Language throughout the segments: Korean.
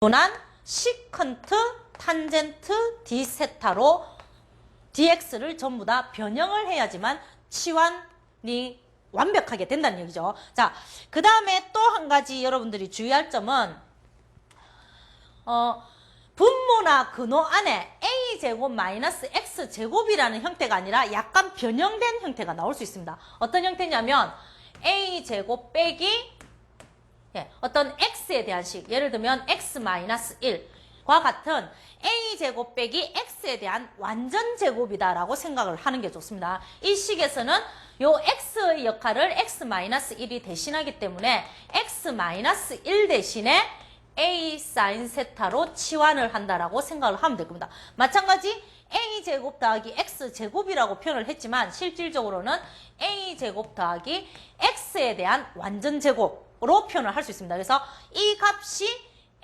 분한 시컨트 탄젠트 d 세타로 dx를 전부 다 변형을 해야지만 치환이 완벽하게 된다는 얘기죠. 자, 그 다음에 또 한 가지 여러분들이 주의할 점은 어, 분모나 근호 안에 a제곱 마이너스 x제곱이라는 형태가 아니라 약간 변형된 형태가 나올 수 있습니다. 어떤 형태냐면 a제곱 빼기 예, 어떤 x에 대한 식, 예를 들면 x 마이너스 1과 같은 a제곱 빼기 x에 대한 완전 제곱이다라고 생각을 하는 게 좋습니다. 이 식에서는 요 x의 역할을 x 마이너스 1이 대신하기 때문에 x 마이너스 1 대신에 a 사인 세타로 치환을 한다라고 생각을 하면 될 겁니다. 마찬가지 a 제곱 더하기 x 제곱이라고 표현을 했지만 실질적으로는 a 제곱 더하기 x에 대한 완전 제곱으 로 표현을 할 수 있습니다. 그래서 이 값이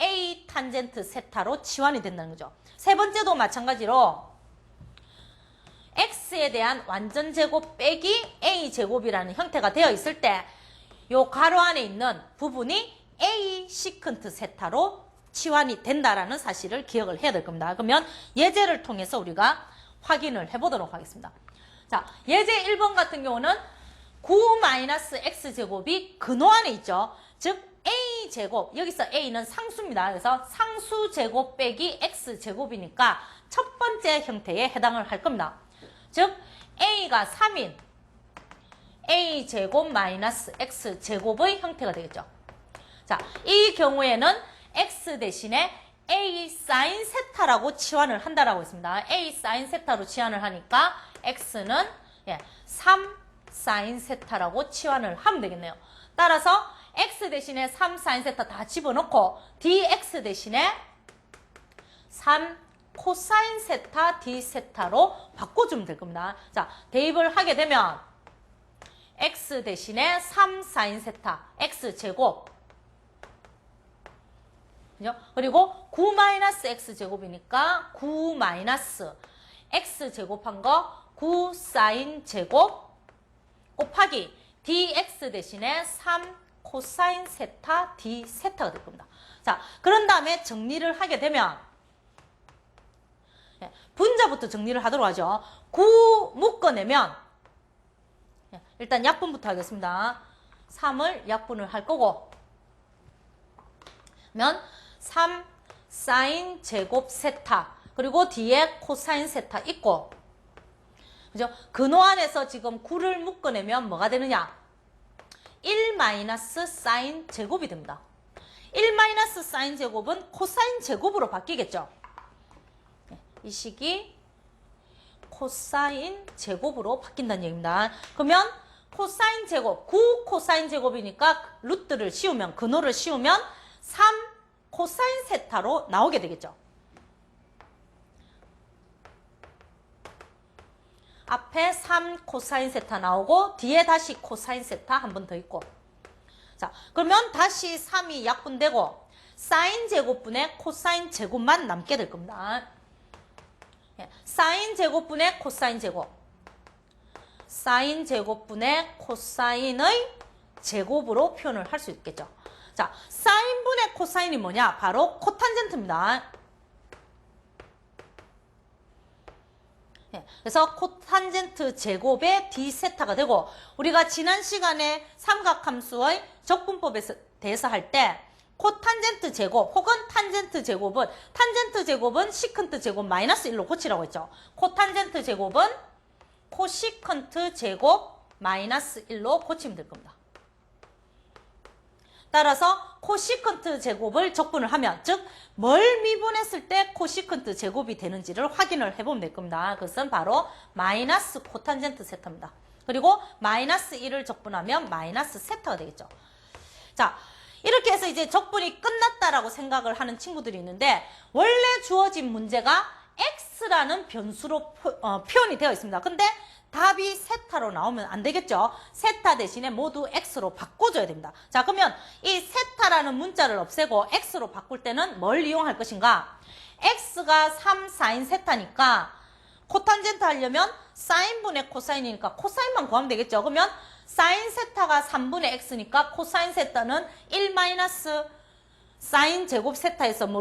a 탄젠트 세타로 치환이 된다는 거죠. 세 번째도 마찬가지로 x에 대한 완전 제곱 빼기 a 제곱이라는 형태가 되어 있을 때 요 가로 안에 있는 부분이 a 시컨트 세타로 치환이 된다라는 사실을 기억을 해야 될 겁니다. 그러면 예제를 통해서 우리가 확인을 해보도록 하겠습니다. 자, 예제 1번 같은 경우는 9-x제곱이 근호 안에 있죠. 즉 a제곱, 여기서 a는 상수입니다. 그래서 상수제곱 빼기 x제곱이니까 첫 번째 형태에 해당을 할 겁니다. 즉 a가 3인 a제곱 마이너스 x제곱의 형태가 되겠죠. 자, 이 경우에는 x 대신에 a 사인 세타라고 치환을 한다라고 했습니다. a 사인 세타로 치환을 하니까 x는 예, 3 사인 세타라고 치환을 하면 되겠네요. 따라서 x 대신에 3 사인 세타 다 집어넣고 dx 대신에 3 코사인 세타 d 세타로 바꿔주면 될 겁니다. 자, 대입을 하게 되면 x 대신에 3 사인 세타 x 제곱 그죠? 그리고 9 마이너스 x 제곱이니까 9 마이너스 x 제곱한 거 9 사인 제곱 곱하기 dx 대신에 3 코사인 세타 d 세타가 될 겁니다. 자, 그런 다음에 정리를 하게 되면 예, 분자부터 정리를 하도록 하죠. 9 묶어내면 예, 일단 약분부터 하겠습니다. 3을 약분을 할 거고 면 3 사인 제곱 세타 그리고 뒤에 코사인 세타 있고 그죠? 근호 안에서 지금 9를 묶어내면 뭐가 되느냐? 1 마이너스 사인 제곱이 됩니다. 1 마이너스 사인 제곱은 코사인 제곱으로 바뀌겠죠? 네, 이 식이 코사인 제곱으로 바뀐다는 얘기입니다. 그러면 코사인 제곱, 9 코사인 제곱이니까 루트를 씌우면, 근호를 씌우면 3 코사인 세타로 나오게 되겠죠. 앞에 3 코사인 세타 나오고 뒤에 다시 코사인 세타 한 번 더 있고 자 그러면 다시 3이 약분되고 사인 제곱분의 코사인 제곱만 남게 될 겁니다. 예, 사인 제곱분의 코사인 제곱 사인 제곱분의 코사인의 제곱으로 표현을 할 수 있겠죠. 자, 사인분의 코사인이 뭐냐? 바로 코탄젠트입니다. 그래서 코탄젠트 제곱의 d 세타가 되고 우리가 지난 시간에 삼각함수의 적분법에 대해서 할 때 코탄젠트 제곱 혹은 탄젠트 제곱은 탄젠트 제곱은 시컨트 제곱 마이너스 1로 고치라고 했죠. 코탄젠트 제곱은 코시컨트 제곱 마이너스 1로 고치면 될 겁니다. 따라서 코시컨트 제곱을 적분을 하면 즉 뭘 미분했을 때 코시컨트 제곱이 되는지를 확인을 해보면 될 겁니다. 그것은 바로 마이너스 코탄젠트 세타입니다. 그리고 마이너스 1을 적분하면 마이너스 세타가 되겠죠. 자 이렇게 해서 이제 적분이 끝났다라고 생각을 하는 친구들이 있는데 원래 주어진 문제가 x라는 변수로 표, 어, 표현이 되어 있습니다. 근데 답이 세타로 나오면 안 되겠죠. 세타 대신에 모두 x로 바꿔줘야 됩니다. 자 그러면 이 세타라는 문자를 없애고 x로 바꿀 때는 뭘 이용할 것인가? x가 3 사인 세타니까 코탄젠트 하려면 사인분의 코사인이니까 코사인만 구하면 되겠죠. 그러면 사인 세타가 3분의 x니까 코사인 세타는 1 마이너스 사인 제곱 세타에서 뭐